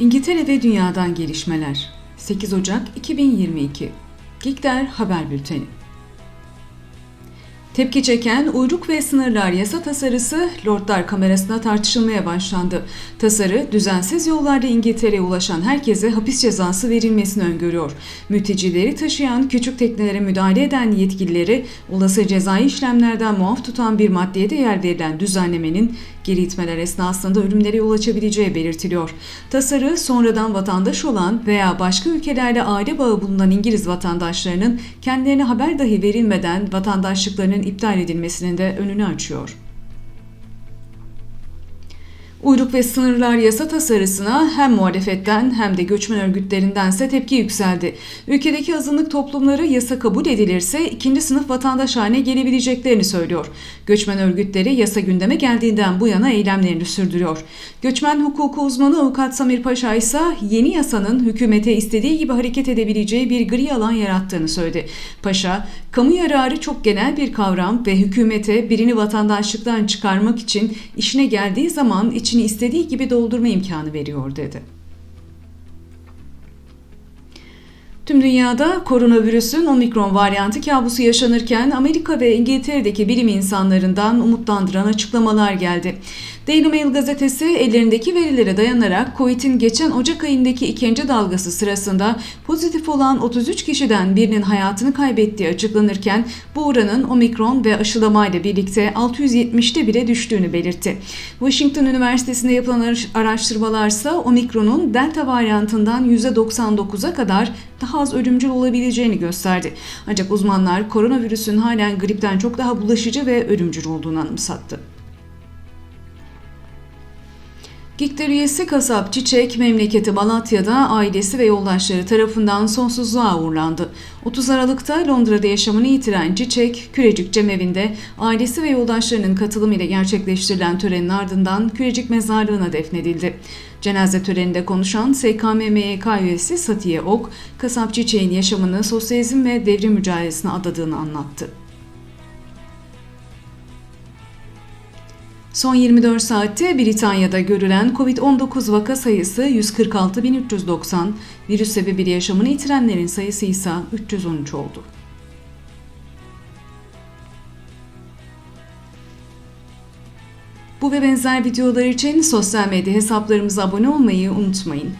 İngiltere ve Dünyadan Gelişmeler. 8 Ocak 2022 Gikter Haber Bülteni Tepki çeken uyruk ve sınırlar yasa tasarısı Lordlar Kamerası'na tartışılmaya başlandı. Tasarı, düzensiz yollarla İngiltere'ye ulaşan herkese hapis cezası verilmesini öngörüyor. Mültecileri taşıyan küçük teknelere müdahale eden yetkilileri olası cezai işlemlerden muaf tutan bir maddeye de yer verilen düzenlemenin geri itmeler esnasında ölümlere yol açabileceği belirtiliyor. Tasarı sonradan vatandaş olan veya başka ülkelerle aile bağı bulunan İngiliz vatandaşlarının kendilerine haber dahi verilmeden vatandaşlıklarının iptal edilmesinin de önünü açıyor. Uyruk ve sınırlar yasa tasarısına hem muhalefetten hem de göçmen örgütlerindense tepki yükseldi. Ülkedeki azınlık toplumları yasa kabul edilirse ikinci sınıf vatandaş haline gelebileceklerini söylüyor. Göçmen örgütleri yasa gündeme geldiğinden bu yana eylemlerini sürdürüyor. Göçmen hukuku uzmanı avukat Samir Paşa ise yeni yasanın hükümete istediği gibi hareket edebileceği bir gri alan yarattığını söyledi. Paşa, kamu yararı çok genel bir kavram ve hükümete birini vatandaşlıktan çıkarmak için işine geldiği zaman içini istediği gibi doldurma imkanı veriyor dedi. Tüm dünyada koronavirüsün omikron varyantı kabusu yaşanırken Amerika ve İngiltere'deki bilim insanlarından umutlandıran açıklamalar geldi. Daily Mail gazetesi ellerindeki verilere dayanarak COVID'in geçen Ocak ayındaki ikinci dalgası sırasında pozitif olan 33 kişiden birinin hayatını kaybettiği açıklanırken bu oranın omikron ve aşılamayla birlikte 670'te bile düştüğünü belirtti. Washington Üniversitesi'nde yapılan araştırmalarsa omikronun delta varyantından %99'a kadar daha az ölümcül olabileceğini gösterdi. Ancak uzmanlar koronavirüsün halen gripten çok daha bulaşıcı ve ölümcül olduğunu anımsattı. Gikter üyesi kasap Çiçek memleketi Malatya'da ailesi ve yoldaşları tarafından sonsuzluğa uğurlandı. 30 Aralık'ta Londra'da yaşamını yitiren Çiçek, Kürecik Cemevi'nde ailesi ve yoldaşlarının katılımıyla gerçekleştirilen törenin ardından Kürecik Mezarlığı'na defnedildi. Cenaze töreninde konuşan SKMMYK üyesi Satiye Ok, kasap Çiçek'in yaşamını sosyalizm ve devrim mücadelesine adadığını anlattı. Son 24 saatte Britanya'da görülen COVID-19 vaka sayısı 146.390, virüs sebebiyle yaşamını yitirenlerin sayısı ise 313 oldu. Bu ve benzer videolar için sosyal medya hesaplarımıza abone olmayı unutmayın.